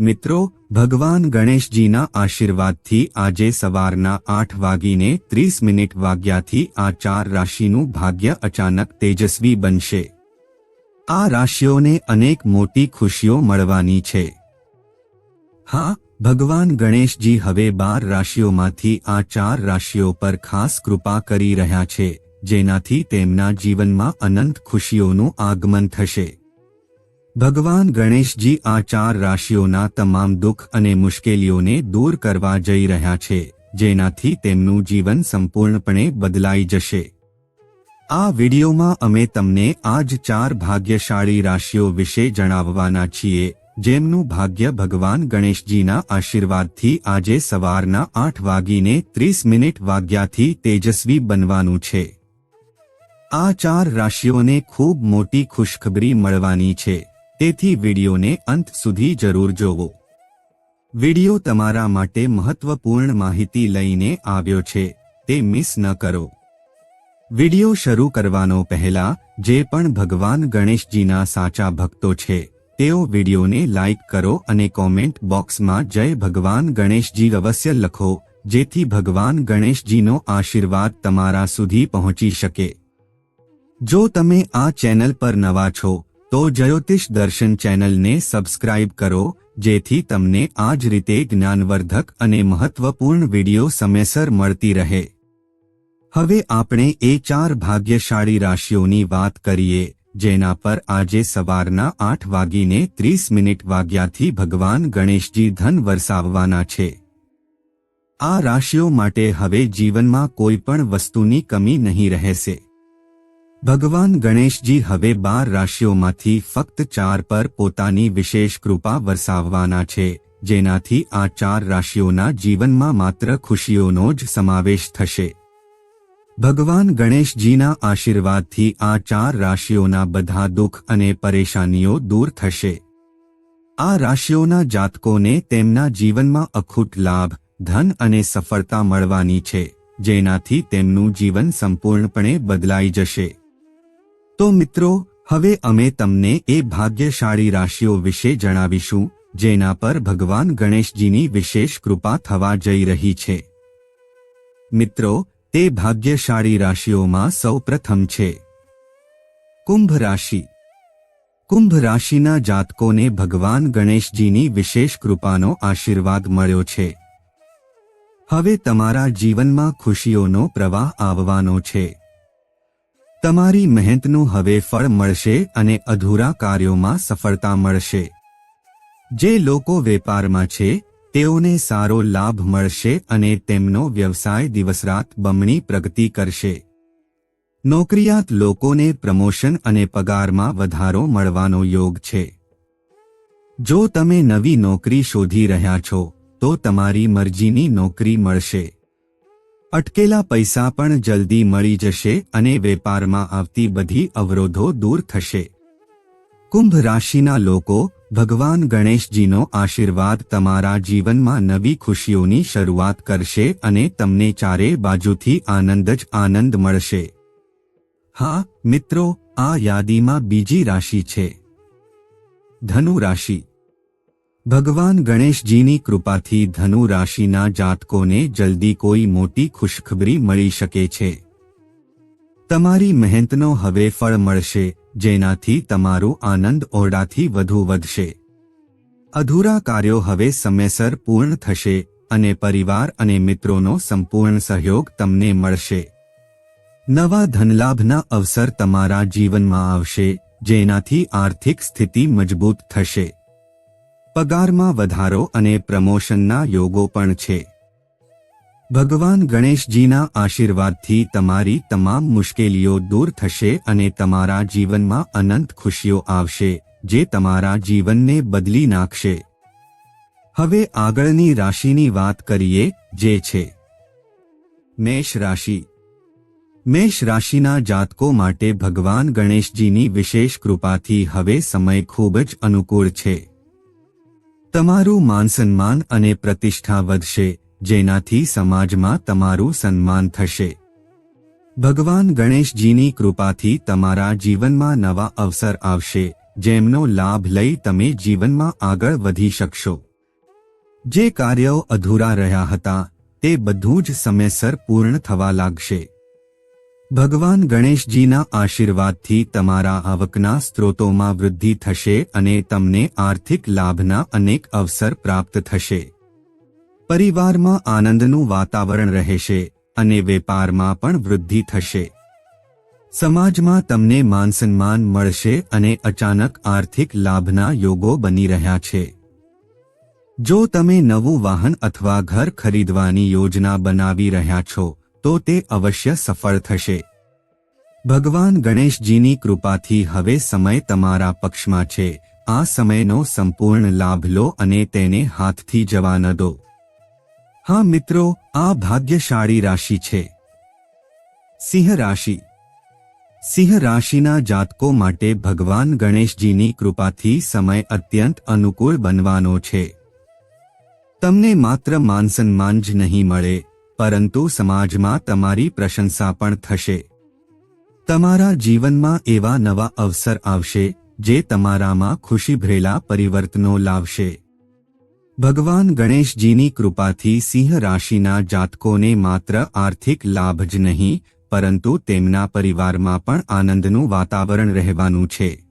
મિત્રો, ભગવાન ગણેશજીના આશીર્વાદથી આજે સવારના આઠ વાગીને ત્રીસ મિનિટ વાગ્યાથી આ ચાર રાશિનું ભાગ્ય અચાનક તેજસ્વી બનશે. આ રાશિઓને અનેક મોટી ખુશીઓ મળવાની છે. હા, ભગવાન ગણેશજી હવે બાર રાશિઓમાંથી આ ચાર રાશિઓ પર ખાસ કૃપા કરી રહ્યા છે, જેનાથી તેમના જીવનમાં અનંત ખુશીઓનું આગમન થશે. ભગવાન ગણેશજી આ ચાર રાશિઓના તમામ દુઃખ અને મુશ્કેલીઓને દૂર કરવા જઈ રહ્યા છે, જેનાથી તેમનું જીવન સંપૂર્ણપણે બદલાઈ જશે. આ વિડીયોમાં અમે તમને આજ ચાર ભાગ્યશાળી રાશિઓ વિશે જણાવવાના છીએ, જેમનું ભાગ્ય ભગવાન ગણેશજીના આશીર્વાદથી આજે સવારના આઠ વાગીને ત્રીસ મિનિટ વાગ્યાથી તેજસ્વી બનવાનું છે. આ ચાર રાશિઓને ખૂબ મોટી ખુશખબરી મળવાની છે. તેથી વિડિયોને અંત સુધી જરૂર જોવો. વિડિયો તમારા માટે મહત્વપૂર્ણ માહિતી લઈને આવ્યો છે, તે મિસ ન કરો. વિડિયો શરૂ કરવાનો પહેલા, જે પણ ભગવાન ગણેશજીના સાચા ભક્તો છે, તેઓ વિડીયોને લાઇક કરો અને કોમેન્ટ બોક્સમાં જય ભગવાન ગણેશજી અવશ્ય લખો, જેથી ભગવાન ગણેશજીનો આશીર્વાદ તમારા સુધી પહોંચી શકે. જો તમે આ ચેનલ પર નવા છો તો જ્યોતિષ દર્શન ચેનલને સબસ્ક્રાઇબ કરો, જેથી તમને આ જ રીતે જ્ઞાનવર્ધક અને મહત્વપૂર્ણ વિડિયો સમયસર મળતી રહે. હવે આપણે એ ચાર ભાગ્યશાળી રાશિઓની વાત કરીએ, જેના પર આજે સવારના આઠ વાગીને ત્રીસ મિનિટ વાગ્યાથી ભગવાન ગણેશજી ધન વરસાવવાના છે. આ રાશિઓ માટે હવે જીવનમાં કોઈ પણ વસ્તુની કમી નહીં રહેશે. ભગવાન ગણેશજી હવે બાર રાશિઓમાંથી ફક્ત ચાર પર પોતાની વિશેષ કૃપા વરસાવવાના છે, જેનાથી આ ચાર રાશિઓના જીવનમાં માત્ર ખુશીઓનો જ સમાવેશ થશે. ભગવાન ગણેશજીના આશીર્વાદથી આ ચાર રાશિઓના બધા દુઃખ અને પરેશાનીઓ દૂર થશે. આ રાશિઓના જાતકોને તેમના જીવનમાં અખૂટ લાભ, ધન અને સફળતા મળવાની છે, જેનાથી તેમનું જીવન સંપૂર્ણપણે બદલાઈ જશે. તો મિત્રો, હવે અમે તમને એ ભાગ્યશાળી રાશિઓ વિશે જણાવીશું, જેના પર ભગવાન ગણેશજીની વિશેષ કૃપા થવા જઈ રહી છે. મિત્રો, તે ભાગ્યશાળી રાશિઓમાં સૌપ્રથમ છે. કુંભ રાશિ. કુંભ રાશિના જાતકોને ભગવાન ગણેશજીની વિશેષ કૃપાનો આશીર્વાદ મળ્યો છે. હવે તમારા જીવનમાં ખુશીઓનો પ્રવાહ આવવાનો છે. તમારી મહેનતનું હવે ફળ મળશે અને અધૂરા કાર્યોમાં સફળતા મળશે. જે લોકો વેપારમાં છે, તેઓને સારો લાભ મળશે અને તેમનો વ્યવસાય દિવસરાત બમણી પ્રગતિ કરશે. નોકરિયાત લોકોને પ્રમોશન અને પગારમાં વધારો મળવાનો યોગ છે. જો તમે નવી નોકરી શોધી રહ્યા છો, તો તમારી મરજીની નોકરી મળશે. અટકેલા પૈસા પણ જલ્દી મળી જશે અને વેપારમાં આવતી બધી અવરોધો દૂર થશે. કુંભ રાશિના લોકો, ભગવાન ગણેશજીનો આશીર્વાદ તમારા જીવનમાં નવી ખુશીઓની શરૂઆત કરશે અને તમને ચારે બાજુથી આનંદ જ આનંદ મળશે. હા, મિત્રો, આ યાદીમાં બીજી રાશિ છે. ધનુ રાશિ. ભગવાન ગણેશજીની કૃપાથી ધનુ રાશિના જાતકોને જલ્દી કોઈ મોટી ખુશખબરી મળી શકે છે. તમારી મહેનતનો હવે ફળ મળશે, જેનાથી તમારું આનંદ ઓરડાથી વધુ વધશે. અધૂરા કાર્યો હવે સમયસર પૂર્ણ થશે, અને પરિવાર અને મિત્રોનો સંપૂર્ણ સહયોગ તમને મળશે. નવા ધનલાભના અવસર તમારા જીવનમાં આવશે, જેનાથી આર્થિક સ્થિતિ મજબૂત થશે. પગારમાં વધારો અને પ્રમોશનના યોગો પણ છે. ભગવાન ગણેશજીના આશીર્વાદથી તમારી તમામ મુશ્કેલીઓ દૂર થશે અને તમારા જીવનમાં અનંત ખુશીઓ આવશે, જે તમારા જીવનને બદલી નાખશે. હવે આગળની રાશિની વાત કરીએ, જે છે. મેષ રાશિ. મેષ રાશિના જાતકો માટે ભગવાન ગણેશજીની વિશેષ કૃપાથી હવે સમય ખૂબ જ અનુકૂળ છે. તમારું માનસન્માન અને પ્રતિષ્ઠા વધશે, જેનાથી સમાજમાં તમારું સન્માન થશે. ભગવાન ગણેશજીની કૃપાથી તમારા જીવનમાં નવા અવસર આવશે, જેમનો લાભ લઈ તમે જીવનમાં આગળ વધી શકશો. જે કાર્યો અધૂરા રહ્યા હતા, તે બધું જ સમયસર પૂર્ણ થવા લાગશે. ભગવાન ગણેશજીના આશીર્વાદથી તમારા આવકના સ્ત્રોતોમાં વૃદ્ધિ થશે અને તમને આર્થિક લાભના અનેક અવસર પ્રાપ્ત થશે. પરિવારમાં આનંદનું વાતાવરણ રહેશે અને વેપારમાં પણ વૃદ્ધિ થશે. સમાજમાં તમને માનસન્માન મળશે અને અચાનક આર્થિક લાભના યોગો બની રહ્યા છે. જો તમે નવું વાહન અથવા ઘર ખરીદવાની યોજના બનાવી રહ્યા છો તો તે અવશ્ય સફળ થશે. ભગવાન ગણેશજીની કૃપાથી હવે સમય તમારા પક્ષમાં છે. આ સમયનો સંપૂર્ણ લાભ લો અને તેને હાથથી જવા ન દો. હા મિત્રો, આ ભાગ્યશાળી રાશિ છે. સિંહ રાશિ. સિંહ રાશિના જાતકો માટે ભગવાન ગણેશજીની કૃપાથી સમય અત્યંત અનુકૂળ બનવાનો છે. તમને માત્ર માનસન્માન જ નહીં મળે. પરંતુ સમાજમાં તમારી પ્રશંસા પણ થશે. તમારા જીવનમાં એવા નવા અવસર આવશે, જે તમારામાં ખુશીભરેલા પરિવર્તનો લાવશે. ભગવાન ગણેશજીની કૃપાથી સિંહ રાશિના જાતકોને માત્ર આર્થિક લાભ જ નહીં, પરંતુ તેમના પરિવારમાં પણ આનંદનું વાતાવરણ રહેવાનું છે.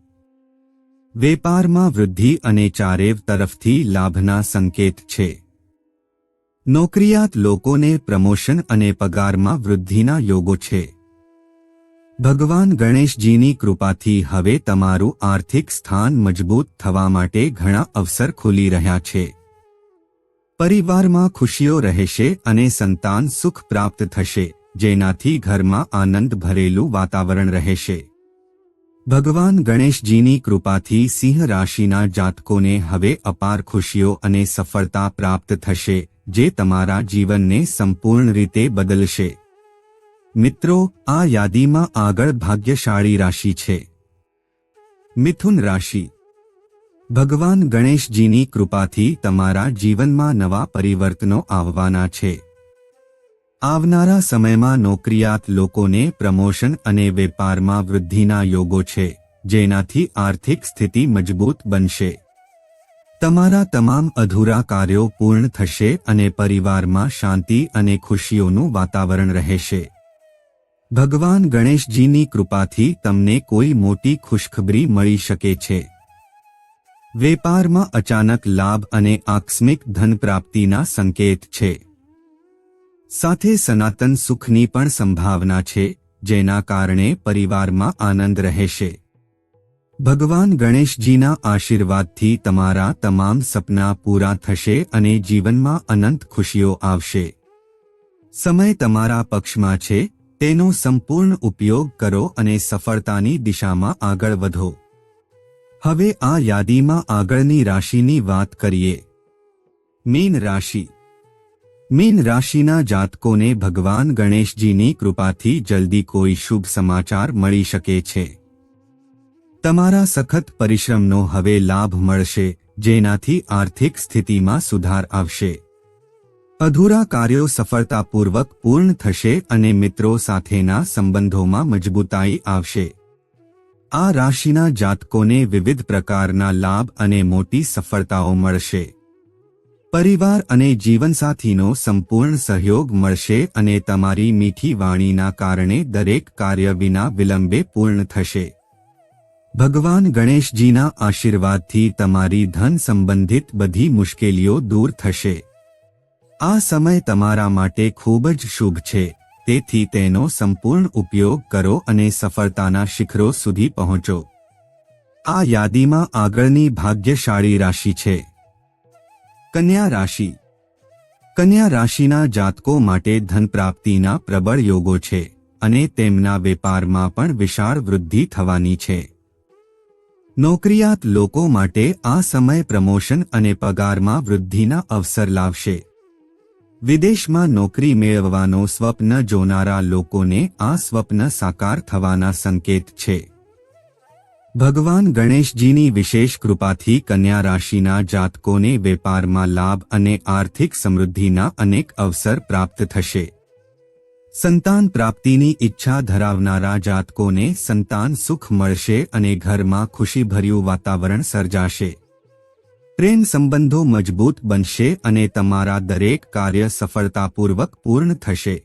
વેપારમાં વૃદ્ધિ અને ચારેવ તરફથી લાભના સંકેત છે. નોકરિયાત લોકોને પ્રમોશન અને પગારમાં વૃદ્ધિના યોગો છે. ભગવાન ગણેશજીની કૃપાથી હવે તમારું આર્થિક સ્થાન મજબૂત થવા માટે ઘણા અવસર ખુલી રહ્યા છે. પરિવારમાં ખુશીઓ રહેશે અને સંતાન સુખ પ્રાપ્ત થશે, જેનાથી ઘરમાં આનંદ ભરેલું વાતાવરણ રહેશે. ભગવાન ગણેશજીની કૃપાથી સિંહ રાશિના જાતકોને હવે અપાર ખુશીઓ અને સફળતા પ્રાપ્ત થશે જે તમારા જીવનને સંપૂર્ણ રીતે બદલશે. મિત્રો, આ યાદીમાં આગળ ભાગ્યશાળી રાશિ છે. મિથુન રાશિ. ભગવાન ગણેશજીની કૃપાથી તમારા જીવનમાં નવા પરિવર્તનો આવવાના છે. આવનારા સમયમાં નોકરિયાત લોકોને પ્રમોશન અને વેપારમાં વૃદ્ધિના યોગો છે, જેનાથી આર્થિક સ્થિતિ મજબૂત બનશે. તમારા તમામ અધૂરા કાર્યો પૂર્ણ થશે અને પરિવારમાં શાંતિ અને ખુશીઓનું વાતાવરણ રહેશે. ભગવાન ગણેશજીની કૃપાથી તમને કોઈ મોટી ખુશખબરી મળી શકે છે. વેપારમાં અચાનક લાભ અને આકસ્મિક ધન પ્રાપ્તિના સંકેત છે. સાથે સનાતન સુખની પણ સંભાવના છે, જેના કારણે પરિવારમાં આનંદ રહેશે. ભગવાન ગણેશજીના આશીર્વાદથી તમારા તમામ સપના પૂરા થશે અને જીવનમાં અનંત ખુશીઓ આવશે. સમય તમારા પક્ષમાં છે, તેનો સંપૂર્ણ ઉપયોગ કરો અને સફળતાની દિશામાં આગળ વધો. હવે આ યાદીમાં આગળની રાશિની વાત કરીએ. મીન રાશિ. મીન રાશિના જાતકોને ભગવાન ગણેશજીની કૃપાથી જલ્દી કોઈ શુભ સમાચાર મળી શકે છે. તમારા સખત પરિશ્રમનો હવે લાભ મળશે, જેનાથી આર્થિક સ્થિતિમાં સુધાર આવશે. અધૂરા કાર્યો સફળતાપૂર્વક પૂર્ણ થશે અને મિત્રો સાથેના સંબંધોમાં મજબૂતાઈ આવશે. આ રાશિના જાતકોને વિવિધ પ્રકારના લાભ અને મોટી સફળતાઓ મળશે. પરિવાર અને જીવનસાથીનો સંપૂર્ણ સહયોગ મળશે અને તમારી મીઠી વાણીના કારણે દરેક કાર્ય વિના વિલંબે પૂર્ણ થશે. ભગવાન ગણેશજીના આશીર્વાદથી તમારી ધન સંબંધિત બધી મુશ્કેલીઓ દૂર થશે. આ સમય તમારા માટે ખૂબ જ શુભ છે. તેથી તેનો સંપૂર્ણ ઉપયોગ કરો અને સફળતાના શિખરો સુધી પહોંચો. આ યાદીમાં આગળની ભાગ્યશાળી રાશિ છે. કન્યા રાશિ. કન્યા રાશિના જાતકો માટે ધન પ્રાપ્તિના પ્રબળ યોગો છે અને તેમના વેપારમાં પણ વિશાળ વૃદ્ધિ થવાની છે. નોકરિયાત લોકો માટે આ સમય પ્રમોશન અને પગારમાં વૃદ્ધિના અવસર લાવશે. વિદેશમાં નોકરી મેળવવાનો સ્વપ્ન જોનારા લોકોને આ સ્વપ્ન સાકાર થવાના સંકેત છે. ભગવાન ગણેશજીની વિશેષ કૃપાથી કન્યા રાશિના જાતકોને વેપારમાં લાભ અને આર્થિક સમૃદ્ધિના અનેક અવસર પ્રાપ્ત થશે. સંતાન પ્રાપ્તિની ઈચ્છા ધરાવનારા જાતકોને સંતાન સુખ મળશે અને ઘરમાં ખુશીભર્યું વાતાવરણ સર્જાશે. પ્રેમ સંબંધો મજબૂત બનશે અને તમારા દરેક કાર્ય સફળતાપૂર્વક પૂર્ણ થશે.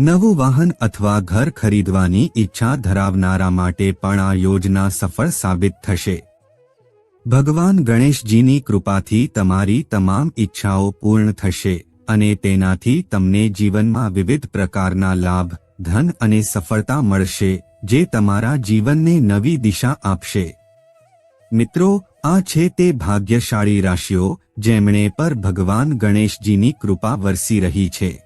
નવું વાહન અથવા ઘર ખરીદવાની ઈચ્છા ધરાવનારા માટે પણ આ યોજના સફળ સાબિત થશે. ભગવાન ગણેશજીની કૃપાથી તમારી તમામ ઈચ્છાઓ પૂર્ણ થશે. અને તેનાથી તમને જીવનમાં વિવિધ પ્રકારના લાભ, ધન અને સફળતા મળશે, જે તમારા જીવનને નવી દિશા આપશે. મિત્રો, આ છે તે ભાગ્યશાળી રાશિઓ, જેમણે પર ભગવાન ગણેશજીની કૃપા વરસી રહી છે.